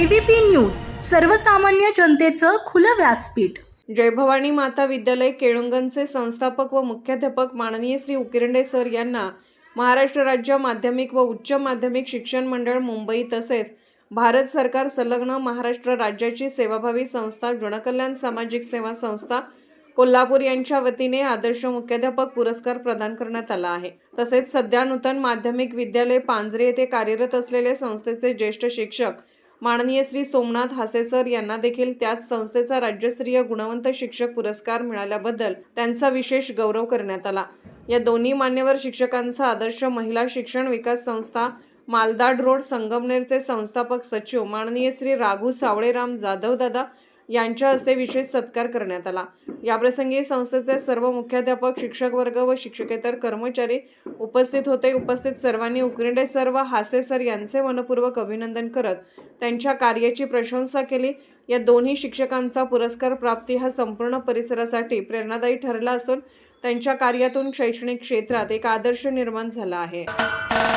ABP news सर्वसामान्य जनतेचं खुलं व्यासपीठ. जय भवानी माता विद्यालय केळुंगणचे संस्थापक व मुख्याध्यापक माननीय श्री उकिरंडे सर यांना महाराष्ट्र राज्य माध्यमिक व उच्च माध्यमिक शिक्षण मंडळ मुंबई तसेच भारत सरकार संलग्न महाराष्ट्र राज्याची सेवाभावी संस्था जनकल्याण सामाजिक सेवा संस्था कोल्हापूर यांच्या वतीने आदर्श मुख्याध्यापक पुरस्कार प्रदान करण्यात आला आहे. तसेच सध्या नूतन माध्यमिक विद्यालय पांजरे येथे कार्यरत असलेले संस्थेचे ज्येष्ठ शिक्षक माननीय श्री सोमनाथ हासेसर यांना देखील त्याच संस्थेचा राज्यस्तरीय गुणवंत शिक्षक पुरस्कार मिळाल्याबद्दल त्यांचा विशेष गौरव करण्यात आला. या दोन्ही मान्यवर शिक्षकांचा आदर्श महिला शिक्षण विकास संस्था मालदाड रोड संगमनेरचे संस्थापक सचिव माननीय श्री राघू सावळेराम जाधव दादा यांच्या हस्ते विशेष सत्कार करण्यात आला. याप्रसंगी संस्थेचे सर्व मुख्याध्यापक शिक्षक वर्ग व शिक्षकेतर कर्मचारी उपस्थित होते. उपस्थित सर्वांनी उकरिंडे सर व हासे सर यांचे मनपूर्वक अभिनंदन करत त्यांच्या कार्याची प्रशंसा केली. या दोन्ही शिक्षकांचा पुरस्कार प्राप्ती हा संपूर्ण परिसरासाठी प्रेरणादायी ठरला असून त्यांच्या कार्यातून शैक्षणिक क्षेत्रात एक आदर्श निर्माण झाला आहे.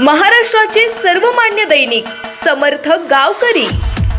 महाराष्ट्राचे सर्वमान्य दैनिक समर्थ गावकरी